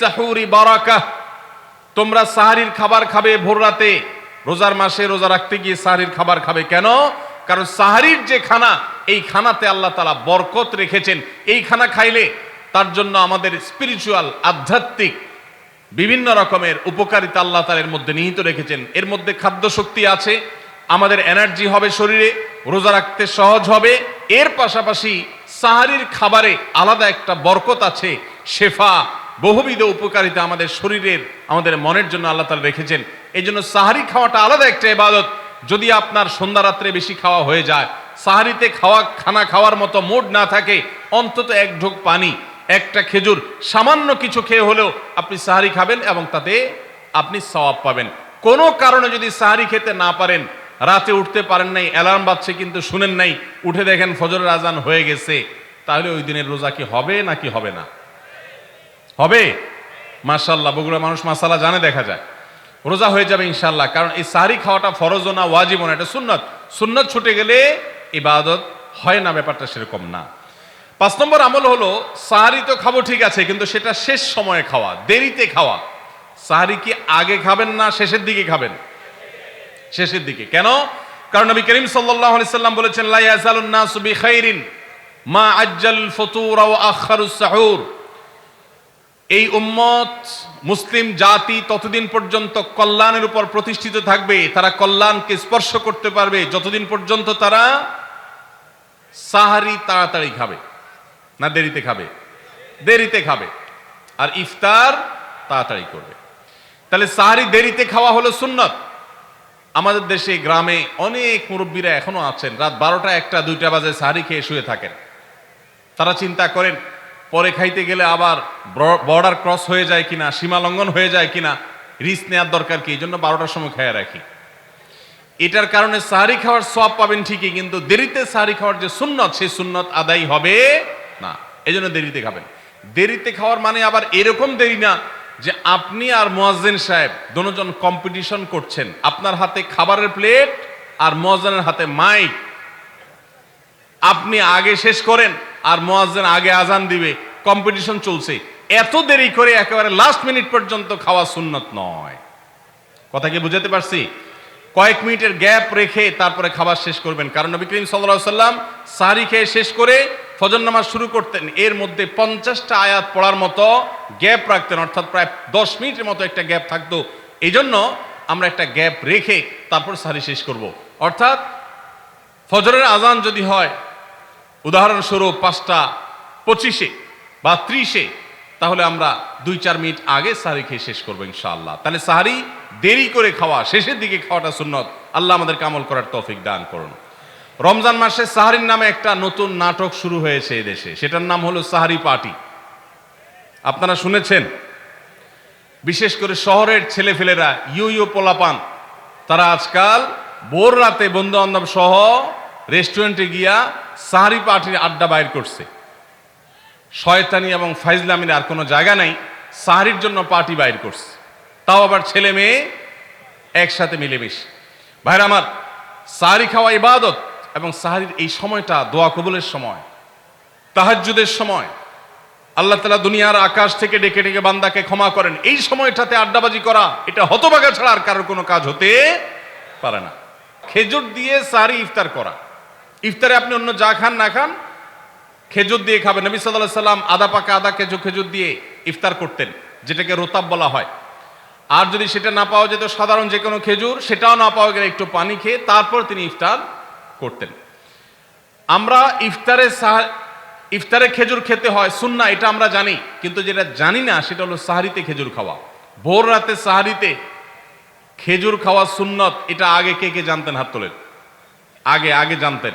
সাহুরি বারাকাহ তোমরা সাহারির খাবার খাবে ভোর রাতে। রোজার মাসে রোজা রাখতে গিয়ে সাহারির খাবার খাবে কেন? কারণ সাহারির যে খানা, এই খানাতে আল্লাহ তালা বরকত রেখেছেন। এই খানা খাইলে তার জন্য আমাদের স্পিরিচুয়াল আধ্যাত্মিক, বিভিন্ন রকমের উপকারিতা আল্লাহ তালের মধ্যে নিহিত রেখেছেন। এর মধ্যে খাদ্য শক্তি আছে, আমাদের এনার্জি হবে শরীরে, রোজা রাখতে সহজ হবে। এর পাশাপাশি সাহারির খাবারে আলাদা একটা বরকত আছে, শেফা বহুবিধ উপকারিতা আমাদের শরীরের, আমাদের মনের জন্য আল্লাহ তালা রেখেছেন। এই জন্য সাহারি খাওয়াটা আলাদা একটা ইবাদত। যদি আপনার সন্ধ্যা রাত্রে বেশি খাওয়া হয়ে যায়, সাহারিতে খাওয়া, খানা খাওয়ার মতো মুড না থাকে, অন্তত এক ঢোক পানি, একটা খেজুর, সামান্য কিছু খেয়ে হলেও আপনি সাহারি খাবেন এবং তাতে আপনি সওয়াব পাবেন। কোনো কারণে যদি সাহারি খেতে না পারেন, রাতে উঠতে পারেন নাই, অ্যালার্ম বাজছে কিন্তু শুনেন নাই, উঠে দেখেন ফজরের আজান হয়ে গেছে, তাহলে ওই দিনের রোজা কি হবে নাকি হবে না? হবে? মাশাল্লাহ বগুড়া মানুষ মাসালা জানে, দেখা যায়। রোজা হয়ে যাবে ইনশাল্লাহ কারণ এই সাহারি খাওয়াটা ফরজ না ওয়াজিব না, এটা সুন্নত। সুন্নত ছুটে গেলে ইবাদত হয় না, ব্যাপারটা সেরকম না। পাঁচ নম্বর আমল হলো, সাহারি তো খাব ঠিক আছে, কিন্তু সেটা শেষ সময়ে খাওয়া, দেরিতে খাওয়া। সাহারি কি আগে খাবেন না শেষের দিকে খাবেন? শেষের দিকে। কেন? কারণ নবী করিম সাল্লাম বলেছেন, লা নাসু বিখাইরিন মা আজ্জাল ফুতুর ওয়া আখারুস সাহুর। এই উম্মত মুসলিম জাতি ততদিন পর্যন্ত কল্যাণের উপর প্রতিষ্ঠিত থাকবে, তারা কল্যাণকে স্পর্শ করতে পারবে। যতদিন পর্যন্ত তারা সাহারি তাড়াতাড়ি খাবে, না দেরিতে খাবে দেরিতে খাবে, আর ইফতার তাড়াতাড়ি করবে। তাহলে সাহারি দেরিতে খাওয়া হলো সুন্নত। আমাদের দেশে, গ্রামে অনেক মুরব্বীরা এখনও আছেন, রাত বারোটা একটা, দুইটা বাজে সাহারি খেয়ে শুয়ে থাকেন। তারা চিন্তা করেন পরে খাইতে গেলে আবার বর্ডার ক্রস হয়ে যায় কিনা, সীমা লঙ্ঘন হয়ে যায় কিনা রিস্ক নেওয়ার দরকার কি? এই জন্য বারোটার সময় খেয়ে রাখি। এটার কারণে সাহারি খাওয়ার সব পাবেন ঠিকই, কিন্তু দেরিতে সাহারি খাওয়ার যে সুন্নত, সেই সুন্নত আদায় হবে না। এই জন্য দেরিতে খাবেন। দেরিতে খাওয়ার মানে আবার এরকম দেরি না যে আপনি আর মোয়াজ্জেন সাহেব দুজন কম্পিটিশন করছেন। আপনার হাতে খাবারের প্লেট আর মোয়াজ্জেনের হাতে মাইক আপনি আগে শেষ করেন আর মোয়াজ্জেন আগে আজান দিবে। কম্পিটিশন চলছে। এত দেরি করে একেবারে লাস্ট মিনিট পর্যন্ত খাওয়া সুন্নত নয়। কথা কি বুঝাতে পারছি? কয়েক মিনিটের গ্যাপ রেখে তারপরে খাবার শেষ করবেন। কারণ নবী করিম সাল্লাহ সাল্লাম সাহারি খেয়ে শেষ করে ফজর নামাজ শুরু করতেন। এর মধ্যে পঞ্চাশটা আয়াত পড়ার মতো গ্যাপ রাখতেন। অর্থাৎ প্রায় দশ মিনিটের মতো একটা গ্যাপ থাকতো। এই জন্য আমরা একটা গ্যাপ রেখে তারপর সাহারি শেষ করব। অর্থাৎ ফজরের আজান যদি হয় উদাহরণস্বরূপ পাঁচটা পঁচিশে বা ত্রিশে, তাহলে আমরা দুই চার মিনিট আগে সাহারি খেয়ে শেষ করব ইনশাআল্লাহ। তাহলে সাহারি দেরি করে খাওয়া, শেষের দিকে খাওয়াটা সুন্নত। আল্লাহ আমাদের কামল করার তৌফিক দান করুন। রমজান মাসে সাহারির নামে একটা নতুন নাটক শুরু হয়েছে দেশে। সেটার নাম হলো সাহারি পার্টি। আপনারা শুনেছেন? বিশেষ করে শহরের ছেলেফেলেরা ইউ ইউ পোলাপান, তারা আজকাল ভোর রাতে বন্ধু বান্ধব সহ রেস্টুরেন্টে গিয়া সাহারি পার্টির আড্ডা বাইর করছে। শয়তানি এবং ফাইজলামির আর কোনো জায়গা নাই, সাহারির জন্য পার্টি বাইর করছে। তাও আবার ছেলে মেয়ে একসাথে মিলেমিশে। ভাইরা আমার, সাহারি খাওয়া ইবাদত এবং সাহারির এই সময়টা দোয়া কবুলের সময়, তাহাজ্জুদের সময়। আল্লাহ তালা দুনিয়ার আকাশ থেকে ডেকে ডেকে বান্দাকে ক্ষমা করেন। এই সময়টাতে আড্ডাবাজি করা, এটা হতবাগা ছাড়া আর কারোর কোনো কাজ হতে পারে না। খেজুর দিয়ে সারি ইফতার করা। ইফতারে আপনি অন্য যা খান, না খান, খেজুর দিয়ে খাবেন। নবী সাল্লাহ সাল্লাম আদা পাকা আদা কেজু খেজুর দিয়ে ইফতার করতেন, যেটাকে রোতাব বলা হয়। আর যদি সেটা না পাওয়া যেত, সাধারণ যে কোনো খেজুর, সেটাও না পাওয়া গেলে একটু পানি খেয়ে তারপর তিনি ইফতার করতেন। আমরা ইফতারে ইফতারে খেজুর খেতে হয়, সুন্না, এটা আমরা জানি, কিন্তু যেটা জানি না, সেটা হলো সাহারিতে খেজুর খাওয়া। ভোর রাতে সাহারিতে খেজুর খাওয়া সুন্নত, এটা আগে কে কে জানতেন হাত তোলেন? আগে আগে জানতেন।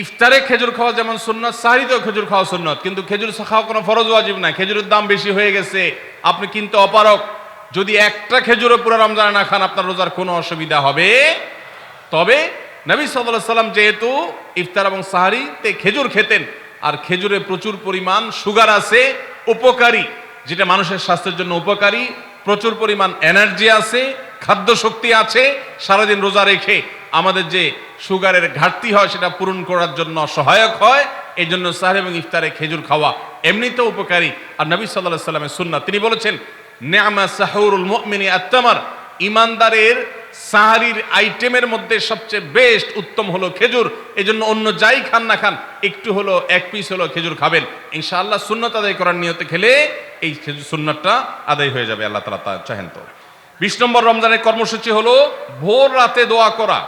ইফতারে খেজুর খাওয়া যেমন সুন্নত সাহারিতেও খেজুর খাওয়া সুন্নত। কিন্তু খেজুর খাওয়া কোনো ফরজ ওয়াজিব না খেজুরের দাম বেশি হয়ে গেছে। আপনি কিনতে অপারক যদি একটা খেজুরও পুরো রমজানে না খান, আপনার রোজার কোনো অসুবিধা হবে। তবে নবী সাল্লাহ সাল্লাম যেহেতু ইফতার এবং সাহারিতে খেজুর খেতেন, আর খেজুরে প্রচুর পরিমাণ সুগার আছে, উপকারী, যেটা মানুষের স্বাস্থ্যের জন্য উপকারী, প্রচুর পরিমাণ এনার্জি আছে খাদ্য শক্তি আছে, সারাদিন রোজা রেখে আমাদের যে সুগারের ঘাটতি হয়, সেটা পূরণ করার জন্য সহায়ক হয়, এই জন্য সাহেব এবং ইফতারে খেজুর খাওয়া এমনিতেও উপকারী। আর নবী সাল্লাহ সাল্লামের সুন্না তিনি বলেছেন নেয়ামা সাহরুল মুমিনি আত্মামার ইমানদারের সাহারির আইটেমের মধ্যে সবচেয়ে বেস্ট উত্তম হলো খেজুর। এই জন্য অন্য যাই খান না খান, একটু হলো, এক পিস হলো খেজুর খাবেন। ইনশাআল্লাহ সুন্নত আদায় করার নিয়তে খেলে এই খেজুর সুন্নতটা আদায় হয়ে যাবে, আল্লাহ তালা তা চাহেন তো। বিশ নম্বর রমজানের কর্মসূচি হলো ভোর রাতে দোয়া করা।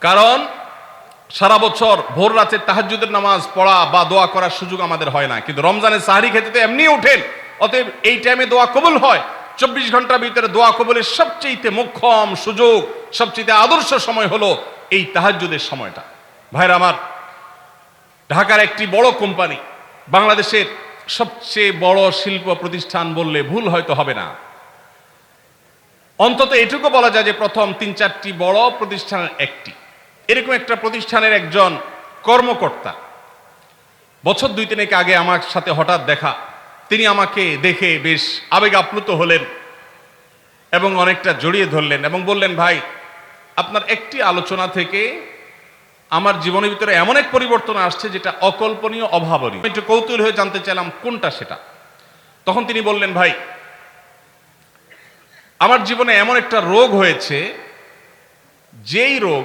কারণ সারা বছর ভোর রাতে তাহাজ্জুদের নামাজ পড়া বা দোয়া করার সুযোগ আমাদের হয় না। কিন্তু রমজানের সাহারি খেতে তো এমনি ওঠেন। অতএব এই টাইমে দোয়া কবুল হয়। চব্বিশ ঘণ্টার ভিতরে দোয়া কবুলের সবচেয়ে মোক্ষম সুযোগ সবচেয়ে আদর্শ সময় হলো এই তাহাজ্জুদের সময়টা। ভাইরা আমার, ঢাকার একটি বড় কোম্পানি, বাংলাদেশের সবচেয়ে বড় শিল্প প্রতিষ্ঠান বললে ভুল হয়তো হবে না। অন্তত এটুকু বলা যায় যে প্রথম তিন চারটি বড় প্রতিষ্ঠানের একটি। এরকম একটা প্রতিষ্ঠানের একজন কর্মকর্তা। বছর দুই তিনেক আগে আমার সাথে হঠাৎ দেখা। তিনি আমাকে দেখে বেশ আবেগ আপ্লুত হলেন এবং অনেকটা জড়িয়ে ধরলেন এবং বললেন, ভাই, আপনার একটি আলোচনা থেকে আমার জীবনের ভিতরে এমন এক পরিবর্তন আসছে যেটা অকল্পনীয়, অভাবনীয়। একটু কৌতূহল হয়ে জানতে চাইলাম, কোনটা সেটা? তখন তিনি বললেন, ভাই, আমার জীবনে এমন একটা রোগ হয়েছে, যেই রোগ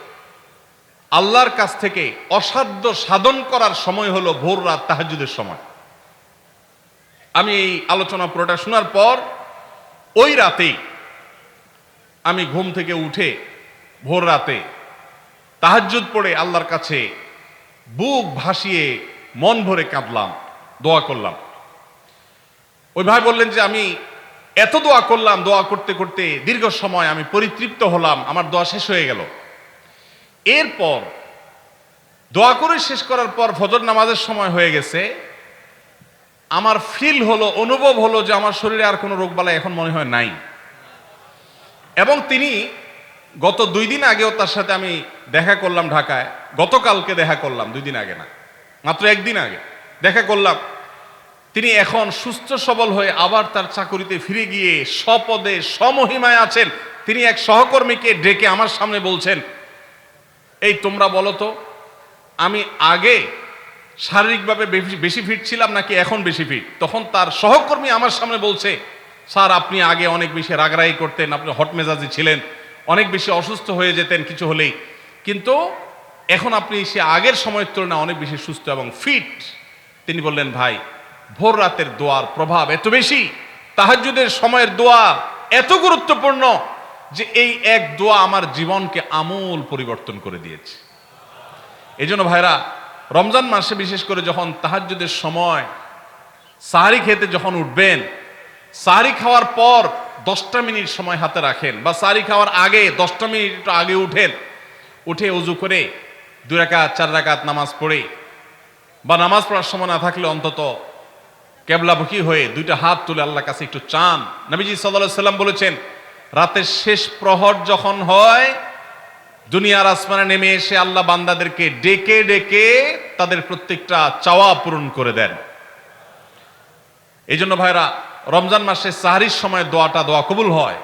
আল্লাহর কাছ থেকে অসাধ্য সাধন করার সময় হলো ভোর রাত তাহাজুদের সময়। আমি এই আলোচনা পুরোটা শোনার পর ওই রাতেই আমি ঘুম থেকে উঠে ভোর রাতে তাহাজ্জুদ পড়ে আল্লাহর কাছে বুক ভাসিয়ে মন ভরে কাঁদলাম, দোয়া করলাম। ওই ভাই বললেন যে, আমি এত দোয়া করলাম, দোয়া করতে করতে দীর্ঘ সময় আমি পরিতৃপ্ত হলাম, আমার দোয়া শেষ হয়ে গেল। এরপর দোয়া করে শেষ করার পর ফজর নামাজের সময় হয়ে গেছে। আমার ফিল হলো, অনুভব হলো যে আমার শরীরে আর কোনো রোগবালাই এখন মনে হয় নাই। এবং তিনি গত দুই দিন আগেও তার সাথে আমি দেখা করলাম ঢাকায়। গতকালকে দেখা করলাম, দুই দিন আগে না, মাত্র একদিন আগে। দেখা করলাম, তিনি এখন সুস্থ সবল হয়ে আবার তার চাকুরিতে ফিরে গিয়ে স্বপদে সমহিমায় আছেন। তিনি এক সহকর্মীকে ডেকে আমার সামনে বলছেন এই তোমরা বলো তো, আমি আগে শারীরিকভাবে বেশি ফিট ছিলাম নাকি এখন বেশি ফিট তখন তার সহকর্মী আমার সামনে বলছে, স্যার, আপনি আগে অনেক বেশি রাগরাই করতেন, আপনি হট মেজাজি ছিলেন, অনেক বেশি অসুস্থ হয়ে যেতেন কিছু হলেই। কিন্তু এখন আপনি সে আগের সময়ের তুলনায় অনেক বেশি সুস্থ এবং ফিট তিনি বললেন, ভাই, ভোর রাতের দোয়ার প্রভাব এত বেশি, তাহাজ্জুদের সময়ের দোয়া এত গুরুত্বপূর্ণ যে এই এক দোয়া আমার জীবনকে আমূল পরিবর্তন করে দিয়েছে। এই জন্য ভাইরা, রমজান মাসে বিশেষ করে যখন তাহাজ্জুদের সময় সাহারি খেতে যখন উঠবেন, সাহারি খাওয়ার পর দশটা মিনিট সময় হাতে রাখেন বা সাহারি খাওয়ার আগে দশটা মিনিট একটু আগে উঠেন, উঠে উজু করে দু রাকাত, চার রাকাত নামাজ পড়ে বা নামাজ পড়ার সময় না থাকলে অন্তত কেবলামুখী হয়ে দুইটা হাত তুলে আল্লাহ কাছে একটু চান। নবীজি সাল্লাহ সাল্লাম বলেছেন রাতের শেষ প্রহর যখন হয়, দুনিয়ার আসমানে নেমে এসে আল্লাহ বান্দাদেরকে ডেকে ডেকে তাদের প্রত্যেকটা চাওয়া পূরণ করে দেন। এই জন্য ভাইরা, রমজান মাসে সাহারির সময় দোয়াটা দোয়া কবুল হয়।